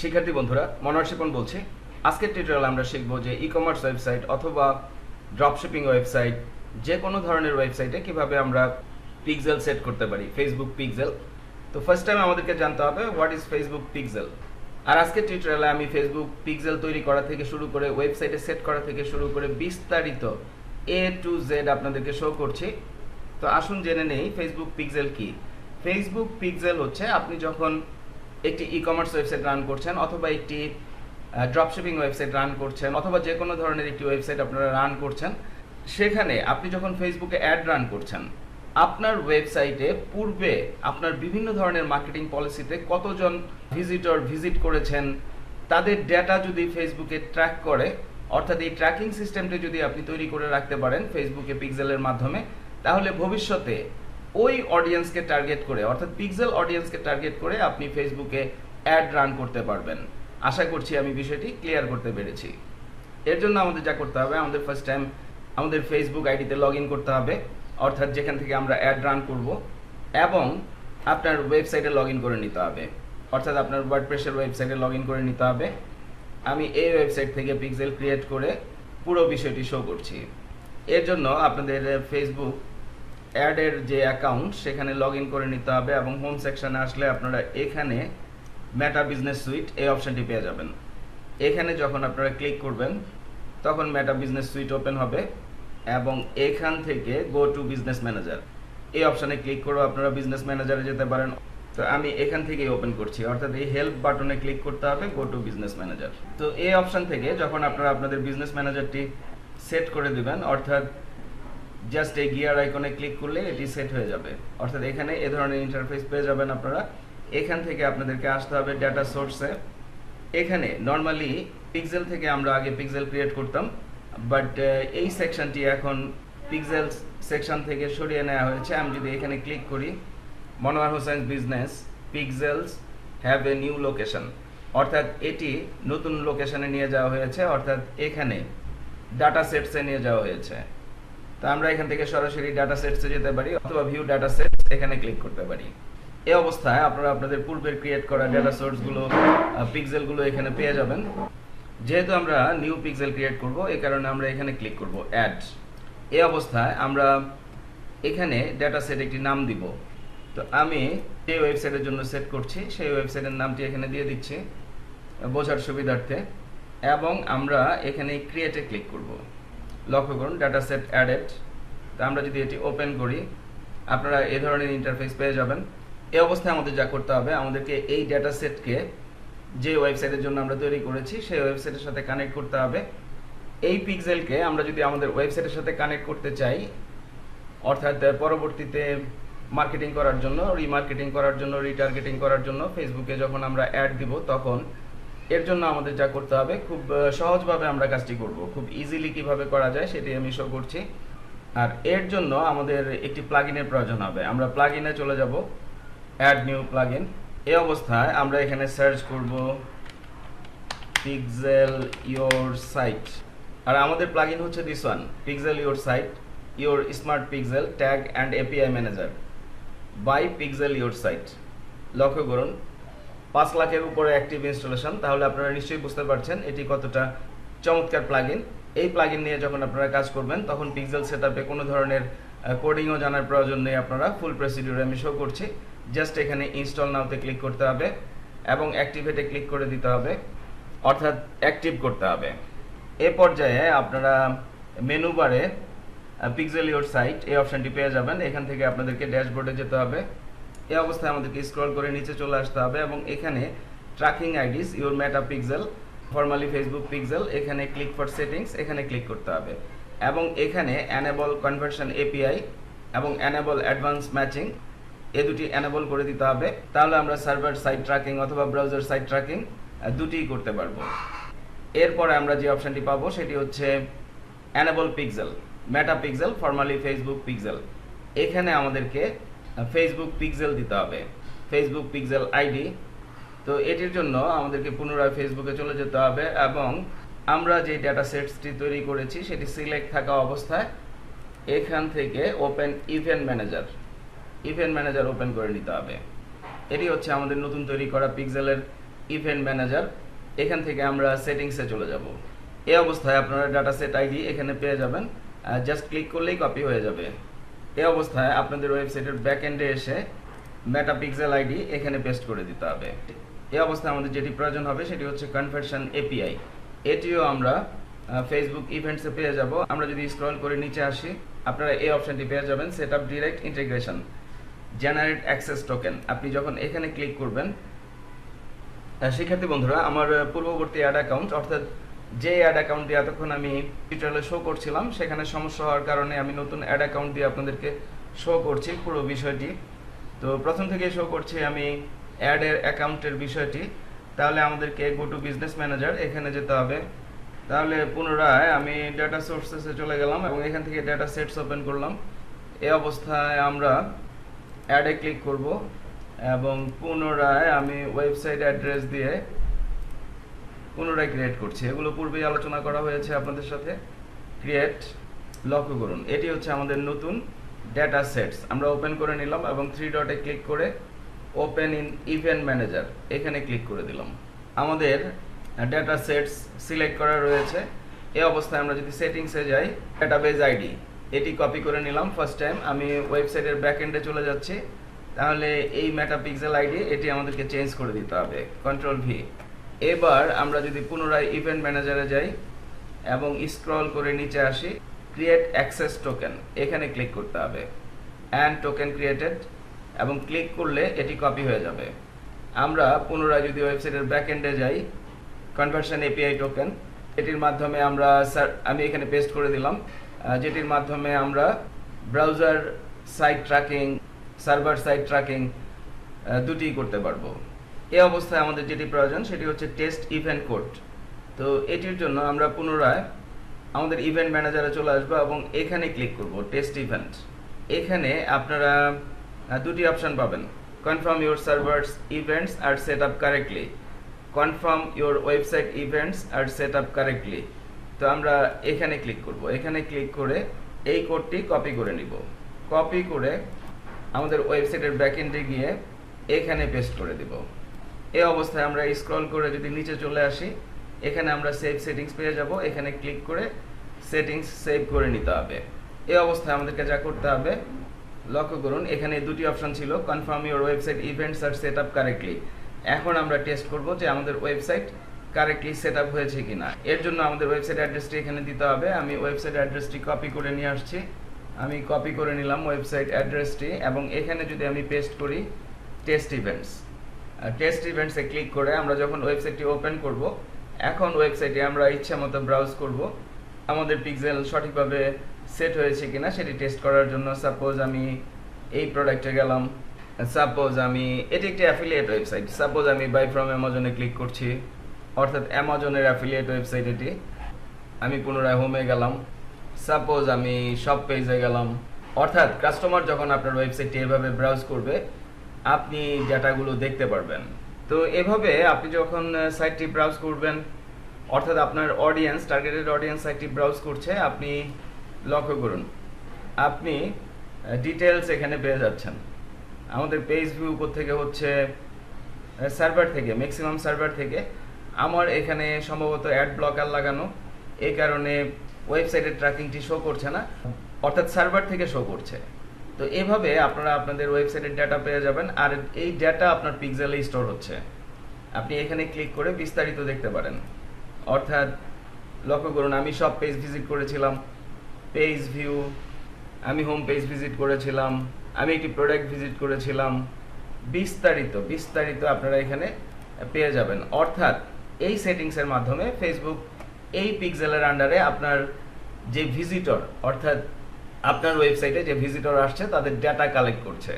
শিক্ষার্থী বন্ধুরা মনোয়ার বলছি। আজকের টিউটোরিয়াল আমরা শিখব যে ই কমার্স ওয়েবসাইট অথবা ড্রপশিপিং ওয়েবসাইট যে কোনো ধরনের ওয়েবসাইটে কীভাবে আমরা পিক্সেল সেট করতে পারি ফেসবুক পিক্সেল তো ফার্স্ট টাইম আমাদেরকে জানতে হবে হোয়াট ইজ ফেসবুক পিক্সেল আর আজকের টিউটোরিয়ালে আমি ফেসবুক পিক্সেল তৈরি করা থেকে শুরু করে ওয়েবসাইটে সেট করা থেকে শুরু করে বিস্তারিত এ টু জেড আপনাদেরকে শো করছি। তো আসুন জেনে নেই ফেসবুক পিক্সেল কি? ফেসবুক পিক্সেল হচ্ছে আপনি যখন একটি ই কমার্স ওয়েবসাইট রান করছেন অথবা একটি ড্রপশিপিং ওয়েবসাইট রান করছেন অথবা যে কোনো ধরনের একটি ওয়েবসাইট আপনারা রান করছেন, সেখানে আপনি যখন ফেসবুকে অ্যাড রান করছেন, আপনার ওয়েবসাইটে পূর্বে আপনার বিভিন্ন ধরনের মার্কেটিং পলিসিতে কতজন ভিজিটর ভিজিট করেছেন, তাদের ডেটা যদি ফেসবুকে ট্র্যাক করে, অর্থাৎ এই ট্র্যাকিং সিস্টেমটি যদি আপনি তৈরি করে রাখতে পারেন ফেসবুকে পিক্সেলের মাধ্যমে, তাহলে ভবিষ্যতে ওই অডিয়েন্সকে টার্গেট করে, অর্থাৎ পিক্সেল অডিয়েন্সকে টার্গেট করে আপনি ফেসবুকে অ্যাড রান করতে পারবেন। আশা করছি আমি বিষয়টি ক্লিয়ার করতে পেরেছি। এর জন্য আমাদের যা করতে হবে, আমাদের ফার্স্ট টাইম আমাদের ফেসবুক আইডিতে লগ ইন করতে হবে, অর্থাৎ যেখান থেকে আমরা অ্যাড রান করব এবং আপনার ওয়েবসাইটে লগ করে নিতে হবে। অর্থাৎ আপনার ওয়ার্ডপ্রেসের ওয়েবসাইটে লগ করে নিতে হবে। আমি এই ওয়েবসাইট থেকে পিক্সেল ক্রিয়েট করে পুরো বিষয়টি শো করছি। এর জন্য আপনাদের ফেসবুক অ্যাডের যে অ্যাকাউন্ট, সেখানে লগ করে নিতে হবে এবং হোম সেকশনে আসলে আপনারা এখানে মেটা বিজনেস সুইট এই অপশানটি পেয়ে যাবেন। এখানে যখন আপনারা ক্লিক করবেন, তখন মেটা বিজনেস সুইট ওপেন হবে এবং এখান থেকে গো টু বিজনেস ম্যানেজার এই অপশানে ক্লিক করেও আপনারা বিজনেস ম্যানেজারে যেতে পারেন। তো আমি এখান থেকেই ওপেন করছি, অর্থাৎ এই হেল্প বাটনে ক্লিক করতে হবে গো টু বিজনেস ম্যানেজার তো এই অপশান থেকে যখন আপনারা আপনাদের বিজনেস ম্যানেজারটি সেট করে দিবেন, অর্থাৎ জাস্ট এই গিয়ার আইকনে ক্লিক করলে এটি সেট হয়ে যাবে। অর্থাৎ এখানে এ ধরনের ইন্টারফেস পেয়ে যাবেন আপনারা। এখান থেকে আপনাদেরকে আসতে হবে ডাটা সোর্সে এখানে নর্মালি পিক্সেল থেকে আমরা আগে পিক্সেল ক্রিয়েট করতাম। বাট এই সেকশনটি এখন পিক্সেল সেকশন থেকে সরিয়ে নেওয়া হয়েছে। আমি যদি এখানে ক্লিক করি Monowar Hossain business pixels have a new location অর্থাৎ এটি নতুন লোকেশনে নিয়ে যাওয়া হয়েছে। অর্থাৎ এখানে ডাটা সেটসে নিয়ে যাওয়া হয়েছে। তো আমরা এখান থেকে সরাসরি ডাটা সেটসে যেতে পারি অথবা ভিউ ডাটা সেট এখানে ক্লিক করতে পারি। এই অবস্থায় আপনারা আপনাদের পূর্বের ক্রিয়েট করা ডাটা সোর্সগুলো পিক্সেলগুলো এখানে পেয়ে যাবেন। যেহেতু আমরা নিউ পিক্সেল ক্রিয়েট করব এই কারণে আমরা এখানে ক্লিক করব অ্যাড এই অবস্থায় আমরা এখানে ডাটা সেট একটি নাম দিব। তো আমি যে ওয়েবসাইটের জন্য সেট করছি সেই ওয়েবসাইটের নামটি এখানে দিয়ে দিচ্ছি বোঝার সুবিধার্থে। এবং আমরা এখানে ক্রিয়েটে ক্লিক করব। লক্ষ্য করুন ডাটা সেট অ্যাডেড তা আমরা যদি এটি ওপেন করি, আপনারা এ ধরনের ইন্টারফেস পেয়ে যাবেন। এই অবস্থায় আমাদের যা করতে হবে, আমাদেরকে এই ডাটা সেটকে যে ওয়েবসাইটের জন্য আমরা তৈরি করেছি, সেই ওয়েবসাইটের সাথে কানেক্ট করতে হবে। এই পিক্সেলকে আমরা যদি আমাদের ওয়েবসাইটের সাথে কানেক্ট করতে চাই, অর্থাৎ পরবর্তীতে মার্কেটিং করার জন্য রিমার্কেটিং করার জন্য রিটার্গেটিং করার জন্য ফেসবুকে যখন আমরা অ্যাড দিব, তখন এর জন্য আমাদের যা করতে হবে, খুব সহজভাবে আমরা কাজটি করব। খুব ইজিলি কীভাবে করা যায় সেটি আমি শো করছি। আর এর জন্য আমাদের একটি প্লাগইনের প্রয়োজন হবে। আমরা প্লাগইনে চলে যাব। অ্যাড নিউ প্লাগইন এই অবস্থায় আমরা এখানে সার্চ করব পিক্সেল ইওর সাইট আর আমাদের প্লাগইন হচ্ছে this one pixel your site your smart pixel tag and API manager by pixel your site লক্ষ্য করুন পাঁচ লাখের উপরে অ্যাক্টিভ ইনস্টলেশন তাহলে আপনারা নিশ্চয়ই বুঝতে পারছেন এটি কতটা চমৎকার প্লাগইন এই প্লাগইন নিয়ে যখন আপনারা কাজ করবেন, তখন পিক্সেল সেটআপে কোনো ধরনের কোডিংও জানার প্রয়োজন নেই আপনারা ফুল প্রসিডিউর আমি শো করছি। জাস্ট এখানে ইনস্টল নাওতে ক্লিক করতে হবে এবং অ্যাক্টিভেটে ক্লিক করে দিতে হবে, অর্থাৎ অ্যাক্টিভ করতে হবে। এ পর্যায়ে আপনারা মেনু বারে পিক্সেল ইওর সাইট এই অপশানটি পেয়ে যাবেন। এখান থেকে আপনাদেরকে ড্যাশবোর্ডে যেতে হবে। এই অবস্থায় আমাদেরকে স্ক্রল করে নিচে চলে আসতে হবে এবং এখানে tracking IDs your meta pixel formally Facebook pixel এখানে ক্লিক ফর সেটিংস এখানে ক্লিক করতে হবে। এবং এখানে অ্যানেবল কনভার্সন এপিআই এবং অ্যানেবল অ্যাডভান্স ম্যাচিং এ দুটি অ্যানেবল করে দিতে হবে। তাহলে আমরা সার্ভার সাইট ট্র্যাকিং অথবা ব্রাউজার সাইট ট্র্যাকিং দুটিই করতে পারব। এরপরে আমরা যে অপশানটি পাবো সেটি হচ্ছে enable pixel meta pixel formally Facebook pixel এখানে আমাদেরকে ফেসবুক পিক্সেল দিতে হবে। ফেসবুক পিক্সেল আইডি তো এটির জন্য আমাদেরকে পুনরায় ফেসবুকে চলে যেতে হবে এবং আমরা যে ডাটা সেটসটি তৈরি করেছি, সেটি সিলেক্ট থাকা অবস্থায় এখান থেকে open event manager event manager open করে নিতে হবে। এটি হচ্ছে আমাদের নতুন তৈরি করা পিক্সেলের ইভেন্ট ম্যানেজার এখান থেকে আমরা সেটিংসে চলে যাব। এই অবস্থায় আপনারা ডাটা সেট আইডি এখানে পেয়ে যাবেন। জাস্ট ক্লিক করলেই কপি হয়ে যাবে। এই অবস্থায় আপনাদের ওয়েবসাইটের ব্যাক এন্ডে এসে মেটা পিক্সেল আইডি এখানে পেস্ট করে দিতে হবে। এই অবস্থায় আমাদের যেটি প্রয়োজন হবে সেটি হচ্ছে কনভার্সন এপিআই এটিও আমরা ফেসবুক ইভেন্টসে পেয়ে যাব। আমরা যদি স্ক্রল করে নিচে আসি, আপনারা এই অপশনটি পেয়ে যাবেন set up direct integration generate access token আপনি যখন এখানে ক্লিক করবেন শিক্ষার্থী বন্ধুরা, আমার পূর্ববর্তী অ্যাড অ্যাকাউন্ট অর্থাৎ যে অ্যাড অ্যাকাউন্ট দিয়ে এতক্ষণ আমি টিউটোরিয়ালে শো করছিলাম, সেখানে সমস্যা হওয়ার কারণে আমি নতুন অ্যাড অ্যাকাউন্ট দিয়ে আপনাদেরকে শো করছি পুরো বিষয়টি। তো প্রথম থেকে শো করছি আমি অ্যাডের অ্যাকাউন্টের বিষয়টি। তাহলে আমাদেরকে গো টু বিজনেস ম্যানেজার এখানে যেতে হবে। তাহলে পুনরায় আমি ডাটা সোর্সেসে চলে গেলাম এবং এখান থেকে ডাটা সেটস ওপেন করলাম। এ অবস্থায় আমরা অ্যাডে ক্লিক করব এবং পুনরায় আমি ওয়েবসাইট অ্যাড্রেস দিয়ে পুনরায় ক্রিয়েট করছি। এগুলো পূর্বেই আলোচনা করা হয়েছে আপনাদের সাথে। ক্রিয়েট লক্ষ্য করুন। এটি হচ্ছে আমাদের নতুন ডেটা সেটস আমরা ওপেন করে নিলাম এবং থ্রি ডটে ক্লিক করে ওপেন ইন ইভেন্ট ম্যানেজার এখানে ক্লিক করে দিলাম। আমাদের ডেটা সেটস সিলেক্ট করা রয়েছে। এই অবস্থায় আমরা যদি সেটিংসে যাই ডেটাবেজ আইডি এটি কপি করে নিলাম ফার্স্ট টাইম আমি ওয়েবসাইটের ব্যাকএন্ডে চলে যাচ্ছি। তাহলে এই মেটা পিক্সেল আইডি এটি আমাদেরকে চেঞ্জ করে দিতে হবে। কন্ট্রোল ভি এবার আমরা যদি পুনরায় ইভেন্ট ম্যানেজারে যাই এবং স্ক্রল করে নিচে আসি ক্রিয়েট অ্যাক্সেস টোকেন এখানে ক্লিক করতে হবে। অ্যান্ড টোকেন ক্রিয়েটেড এবং ক্লিক করলে এটি কপি হয়ে যাবে। আমরা পুনরায় যদি ওয়েবসাইটের ব্যাকএন্ডে যাই কনভার্সন এপিআই টোকেন এটির মাধ্যমে আমরা স্যার- আমি এখানে পেস্ট করে দিলাম যেটির মাধ্যমে আমরা browser site tracking server site tracking দুটি করতে পারব। এই অবস্থায় আমাদের যেটি প্রয়োজন, সেটি হচ্ছে টেস্ট ইভেন্ট কোড তো এটির জন্য আমরা পুনরায় আমাদের ইভেন্ট ম্যানেজারে চলে আসব এবং এখানে ক্লিক করব টেস্ট ইভেন্ট এখানে আপনারা দুটি অপশান পাবেন। Confirm your server's events are set up correctly confirm your website events are set up correctly তো আমরা এখানে ক্লিক করব। এখানে ক্লিক করে এই কোডটি কপি করে নিব। কপি করে আমাদের ওয়েবসাইটের ব্যাকএন্ডে গিয়ে এখানে পেস্ট করে দিব। এই অবস্থায় আমরা স্ক্রল করে যদি নিচে চলে আসি, এখানে আমরা সেভ সেটিংস পেয়ে যাব। এখানে ক্লিক করে সেটিংস সেভ করে নিতে হবে। এই অবস্থায় আমাদেরকে যা করতে হবে, লক্ষ্য করুন, এখানে দুটি অপশন ছিল confirm your website events are set up correctly এখন আমরা টেস্ট করব যে আমাদের ওয়েবসাইট কারেক্টলি সেট আপ হয়েছে কি না এর জন্য আমাদের ওয়েবসাইট অ্যাড্রেসটি এখানে দিতে হবে। আমি ওয়েবসাইট অ্যাড্রেসটি কপি করে নিয়ে আসছি। আমি কপি করে নিলাম ওয়েবসাইট অ্যাড্রেসটি এবং এখানে যদি আমি পেস্ট করি টেস্ট ইভেন্টস টেস্ট ইভেন্টসে ক্লিক করে আমরা যখন ওয়েবসাইটটি ওপেন করব, এখন ওয়েবসাইটে আমরা ইচ্ছা মতো ব্রাউজ করব। আমাদের পিক্সেল সঠিকভাবে সেট হয়েছে কিনা সেটি টেস্ট করার জন্য সাপোজ আমি এই প্রোডাক্টে গেলাম সাপোজ আমি এটি একটি অ্যাফিলিয়েট ওয়েবসাইট সাপোজ আমি বাই ফ্রম অ্যামাজনে ক্লিক করছি, অর্থাৎ অ্যামাজনের অ্যাফিলিয়েট ওয়েবসাইট এটি। আমি পুনরায় হোমে গেলাম সাপোজ আমি সব পেজে গেলাম, অর্থাৎ কাস্টমার যখন আপনার ওয়েবসাইটটি এভাবে ব্রাউজ করবে আপনি ডেটাগুলো দেখতে পারবেন। তো এভাবে আপনি যখন সাইটটি ব্রাউজ করবেন, অর্থাৎ আপনার অডিয়েন্স টার্গেটেড অডিয়েন্স সাইটটি ব্রাউজ করছে, আপনি লক্ষ্য করুন, আপনি ডিটেলস এখানে পেয়ে যাচ্ছেন। আমাদের পেজ ভিউ থেকে হচ্ছে সার্ভার থেকে ম্যাক্সিমাম সার্ভার থেকে। আমার এখানে সম্ভবত অ্যাড ব্লকার লাগানো এই কারণে ওয়েবসাইটের ট্র্যাকিংটি শো করছে না, অর্থাৎ সার্ভার থেকে শো করছে। তো এভাবে আপনারা আপনাদের ওয়েবসাইটের ডেটা পেয়ে যাবেন, আর এই ডেটা আপনার পিক্সেলে স্টোর হচ্ছে। আপনি এখানে ক্লিক করে বিস্তারিত দেখতে পারেন। অর্থাৎ লক্ষ্য করুন, আমি সব পেজ ভিজিট করেছিলাম। পেজ ভিউ আমি হোম পেজ ভিজিট করেছিলাম, আমি একটি প্রোডাক্ট ভিজিট করেছিলাম। বিস্তারিত বিস্তারিত আপনারা এখানে পেয়ে যাবেন। অর্থাৎ এই সেটিংসের মাধ্যমে ফেসবুক এই পিক্সেলের আন্ডারে আপনার যে ভিজিটর অর্থাৎ আপনার ওয়েবসাইটে যে ভিজিটর আসছে, তাদের ডেটা কালেক্ট করছে।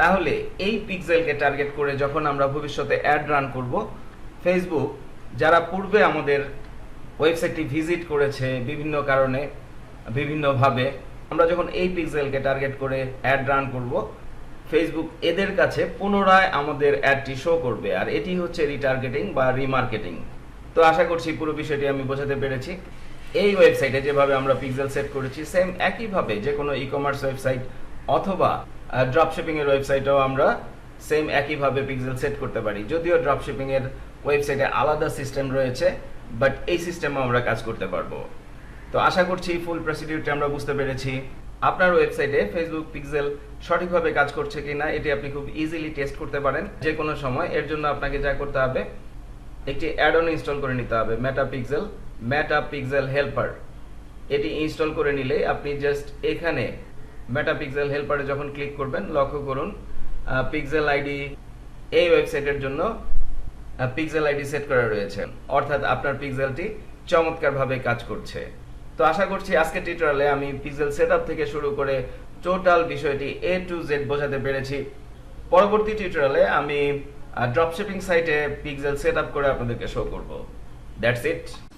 তাহলে এই পিক্সেলকে টার্গেট করে যখন আমরা ভবিষ্যতে অ্যাড রান করব ফেসবুক যারা পূর্বে আমাদের ওয়েবসাইটটি ভিজিট করেছে বিভিন্ন কারণে, বিভিন্নভাবে, আমরা যখন এই পিক্সেলকে টার্গেট করে অ্যাড রান করব ফেসবুক এদের কাছে পুনরায় আমাদের অ্যাডটি শো করবে। আর এটি হচ্ছে রিটার্গেটিং বা রিমার্কেটিং তো আশা করছি পুরো বিষয়টি আমি বোঝাতে পেরেছি। এই ওয়েবসাইটে যেভাবে আমরা পিক্সেল সেট করেছি সেম একইভাবে যে কোনো ই কমার্স ওয়েবসাইট অথবা ড্রপশিপিং এর ওয়েবসাইটেও আমরা সেম একইভাবে পিক্সেল সেট করতে পারি। যদিও ড্রপশিপিং এর ওয়েবসাইটে আলাদা সিস্টেম রয়েছে বাট এই সিস্টেমে আমরা কাজ করতে পারব। তো আশা করছি ফুল প্রসিডিউরটা আমরা বুঝতে পেরেছি। আপনার ওয়েবসাইটে ফেসবুক পিক্সেল সঠিকভাবে কাজ করছে কিনা, এটি আপনি খুব ইজিলি টেস্ট করতে পারেন। যে কোনো সময়, এর জন্য আপনাকে যা করতে হবে, একটি অ্যাড অন ইনস্টল করে নিতে হবে Meta pixel Meta pixel helper এটি ইনস্টল করে নিলে আপনি জাস্ট এখানে মেটা পিক্সেল হেল্পারে যখন ক্লিক করবেন, লক্ষ্য করুন পিক্সেল আইডি এই ওয়েবসাইটের জন্য পিক্সেল আইডি সেট করা রয়েছে। অর্থাৎ আপনার পিক্সেলটি চমৎকারভাবে কাজ করছে। তো আশা করছি আজকের টিউটোরিয়ালে আমি পিক্সেল সেটআপ থেকে শুরু করে টোটাল বিষয়টি এ টু জেড বোঝাতে পেরেছি। পরবর্তী টিউটোরিয়ালে আমি ড্রপশিপিং সাইটে পিক্সেল সেটআপ করে আপনাদেরকে শো করব। That's it